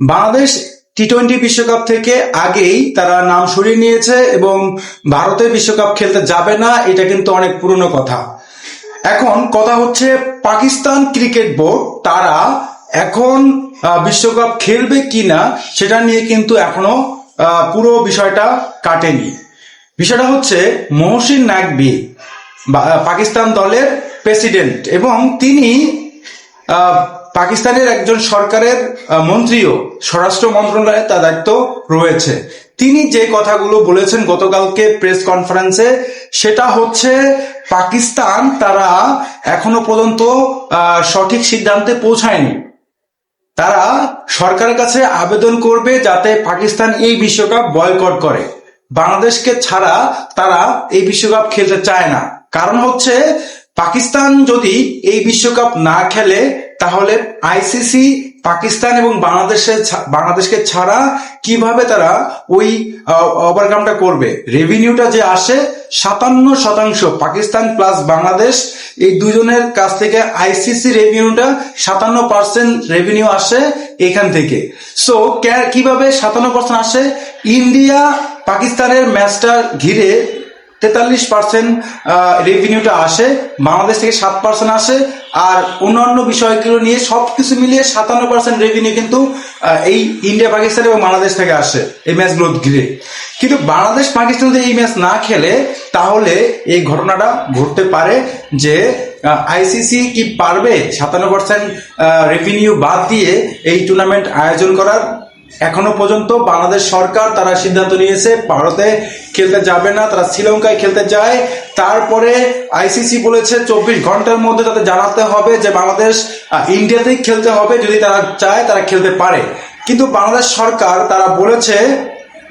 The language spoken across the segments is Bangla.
বাংলাদেশ টি টোয়েন্টি বিশ্বকাপ থেকে আগেই তারা নাম সরিয়ে নিয়েছে এবং ভারতে বিশ্বকাপ খেলতে যাবে না, এটা কিন্তু অনেক পুরনো কথা। এখন কথা হচ্ছে পাকিস্তান ক্রিকেট বোর্ড, তারা এখন বিশ্বকাপ খেলবে কিনা সেটা নিয়ে কিন্তু এখনও পুরো বিষয়টা কাটেনি। বিষয়টা হচ্ছে মহসিন নাকবি পাকিস্তান দলের প্রেসিডেন্ট এবং তিনি পাকিস্তানের একজন সরকারের মন্ত্রীও স্বরাষ্ট্র মন্ত্রণালয়ে তার দায়িত্ব রয়েছে। তিনি যে কথাগুলো বলেছেন গতকালকে প্রেস কনফারেন্সে, সেটা হচ্ছে পাকিস্তান তারা এখনও পর্যন্ত সঠিক সিদ্ধান্তে পৌঁছায়নি। তারা সরকারের কাছে আবেদন করবে যাতে পাকিস্তান এই বিশ্বকাপ বয়কট করে। বাংলাদেশকে ছাড়া তারা এই বিশ্বকাপ খেলতে চায় না। কারণ হচ্ছে, পাকিস্তান যদি এই বিশ্বকাপ না খেলে তাহলে আইসিসি পাকিস্তান এবং বাংলাদেশের বাংলাদেশকে ছাড়া কীভাবে তারা ওই ওভারকামটা করবে? রেভিনিউটা যে আসে, সাতান্ন শতাংশ, পাকিস্তান প্লাস বাংলাদেশ, এই দুজনের কাছ থেকে আইসিসি রেভিনিউটা সাতান্ন পার্সেন্ট রেভিনিউ আসে এখান থেকে। সো কীভাবে সাতান্ন পার্সেন্ট আসে? ইন্ডিয়া পাকিস্তানের ম্যাচটা ঘিরে তেতাল্লিশ পার্সেন্ট রেভিনিউটা আসে, বাংলাদেশ থেকে সাত পার্সেন্ট আসে, আর অন্যান্য বিষয়গুলো নিয়ে সব কিছু মিলিয়ে সাতান্ন পার্সেন্ট রেভিনিউ কিন্তু এই ইন্ডিয়া পাকিস্তান এবং বাংলাদেশ থেকে আসে, এই ম্যাচগুলো ঘিরে। কিন্তু বাংলাদেশ পাকিস্তান যদি এই ম্যাচ না খেলে, তাহলে এই ঘটনাটা ঘটতে পারে যে আইসিসি কি পারবে সাতান্ন পার্সেন্ট রেভিনিউ বাদ দিয়ে এই টুর্নামেন্ট আয়োজন করার? এখনও পর্যন্ত বাংলাদেশ সরকার তারা সিদ্ধান্ত নিয়েছে ভারতে খেলতে যাবে না, তারা শ্রীলঙ্কায় খেলতে যায়। তারপরে আইসিসি বলেছে চব্বিশ ঘণ্টার মধ্যে তাদের জানাতে হবে যে বাংলাদেশ ইন্ডিয়াতেই খেলতে হবে যদি তারা চায় তারা খেলতে পারে। কিন্তু বাংলাদেশ সরকার তারা বলেছে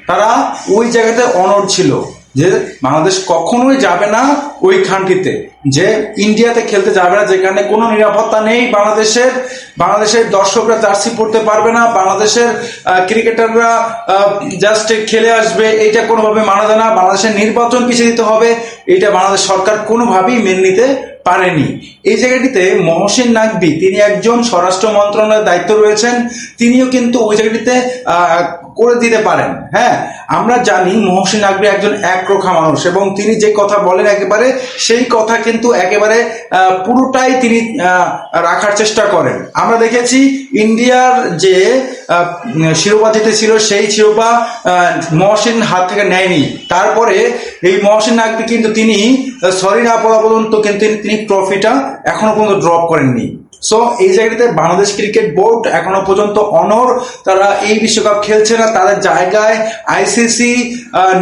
তারা ওই জায়গাতে অনড় ছিল। যে বাংলাদেশ কখনোই যাবে না ওই খানটিতে যে ইন্ডিয়াতে খেলতে যাবে না, যেখানে কোনো নিরাপত্তা নেই বাংলাদেশের। বাংলাদেশের দর্শকরা জার্সি পড়তে পারবে না, বাংলাদেশের ক্রিকেটাররা জাস্ট খেলে আসবে এটা কোনোভাবে মানা যায় না। বাংলাদেশের নির্বাচন পিছিয়ে দিতে হবে এটা বাংলাদেশ সরকার কোনোভাবেই মেনে নিতে পারেনি। এই জায়গাটিতে মহসিন নাকবি তিনি একজন স্বরাষ্ট্র মন্ত্রণালয়ের দায়িত্ব রয়েছেন। তিনিও কিন্তু ওই জায়গাটিতে করে দিতে পারেন। হ্যাঁ আমরা জানি মহসিন নাকবি একজন একরোখা মানুষ এবং তিনি যে কথা বলেন একেবারে, সেই কথা কিন্তু একেবারে পুরোটাই তিনি রাখার চেষ্টা করেন। আমরা দেখেছি ইন্ডিয়ার যে শিরোপা জিতেছিল সেই শিরোপা মহসিন হাত থেকে নেয়নি। তারপরে এই মহসিন নাকবি কিন্তু তিনি সরি না বলা পর্যন্ত কিন্তু তিনি ট্রফিটা এখনও পর্যন্ত ড্রপ করেননি। সো এই জায়গাটাতে বাংলাদেশ ক্রিকেট বোর্ড এখনও পর্যন্ত অনর তারা এই বিশ্বকাপ খেলছে না, তাদের জায়গায় আইসিসি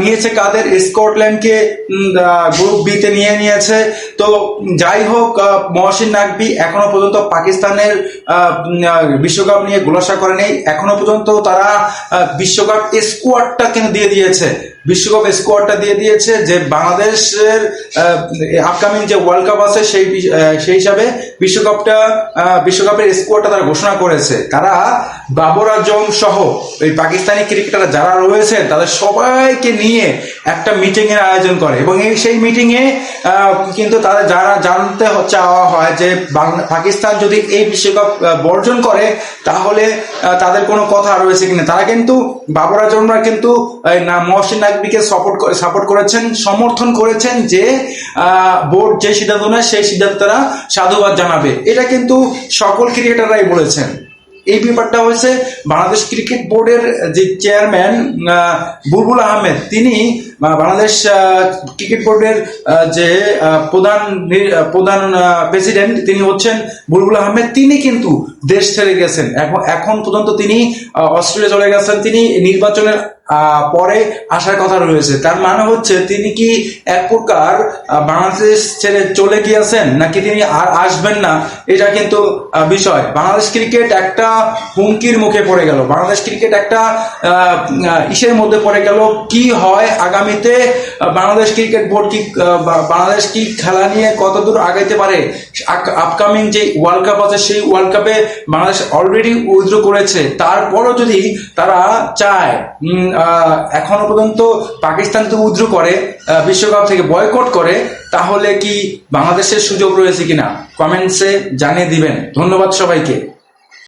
নিয়েছে কাদের? স্কটল্যান্ডকে গ্রুপ বিতে নিয়ে নিয়েছে। তো যাই হোক মহসিন নাকবি এখনও পর্যন্ত পাকিস্তানের বিশ্বকাপ নিয়ে গোলাসা করেনি। এখনও পর্যন্ত তারা বিশ্বকাপ স্কোয়াডটা কিন্তু দিয়ে দিয়েছে। বিশ্বকাপ স্কোয়াডটা দিয়ে দিয়েছে যে বাংলাদেশের আপকামিং যে ওয়ার্ল্ড কাপ আছে সেই সেই হিসাবে বিশ্বকাপটা বিশ্বকাপের স্কোয়াডটা তারা ঘোষণা করেছে। তারা বাবর আজম সহ এই পাকিস্তানি ক্রিকেটার যারা রয়েছে তাদের সবাইকে নিয়ে একটা মিটিং এর আয়োজন করে। এবং এই সেই মিটিং এ কিন্তু তাদের যারা জানতে চাওয়া হয় যে পাকিস্তান যদি এই বিশ্বকাপ বর্জন করে, তাহলে তাদের কোনো কথা রয়েছে কিনা? তারা কিন্তু বাবর আজমরা কিন্তু না, মহসিন নাকবিকে সাপোর্ট সাপোর্ট করেছেন, সমর্থন করেছেন যে বোর্ড যে সিদ্ধান্ত নেয়, সেই সিদ্ধান্ত তারা সাধুবাদ জানাবে। এটা কিন্তু সকল ক্রিকেটাররাই বলেছেন। এই ব্যাপারটা হয়েছে বাংলাদেশ ক্রিকেট বোর্ডের যে চেয়ারম্যান বুলবুল আহমেদ তিনি বাংলাদেশ ক্রিকেট বোর্ডের যে প্রধান প্রধান প্রেসিডেন্ট তিনি হচ্ছেন বুলবুল আহমেদ। তিনি কিন্তু দেশ ছেড়ে গেছেন। এখন এখন পর্যন্ত তিনি অস্ট্রেলিয়া চলে গেছেন। তিনি নির্বাচনের পরে আসার কথা রয়েছে। তার মানে হচ্ছে তিনি কি এক প্রকার বাংলাদেশ ছেড়ে চলে গিয়েছেন নাকি তিনি আর আসবেন না? এটা কিন্তু বিষয়। বাংলাদেশ ক্রিকেট একটা হুমকির মুখে পড়ে গেল। বাংলাদেশ ক্রিকেট একটা ইসের মধ্যে পড়ে গেল। কি হয় আগামীতে বাংলাদেশ ক্রিকেট বোর্ড কি বাংলাদেশ কি খেলা নিয়ে কতদূর আগাইতে পারে? আপকামিং যে ওয়ার্ল্ড কাপ আছে, সেই ওয়ার্ল্ড কাপে বাংলাদেশ অলরেডি উইথড্র করেছে। তারপরও যদি তারা চায় এখনও পর্যন্ত পাকিস্তান যদি উইথড্র করে বিশ্বকাপ থেকে বয়কট করে, তাহলে কি বাংলাদেশের সুযোগ রয়েছে কিনা? কমেন্টসে জানিয়ে দিবেন। ধন্যবাদ সবাইকে।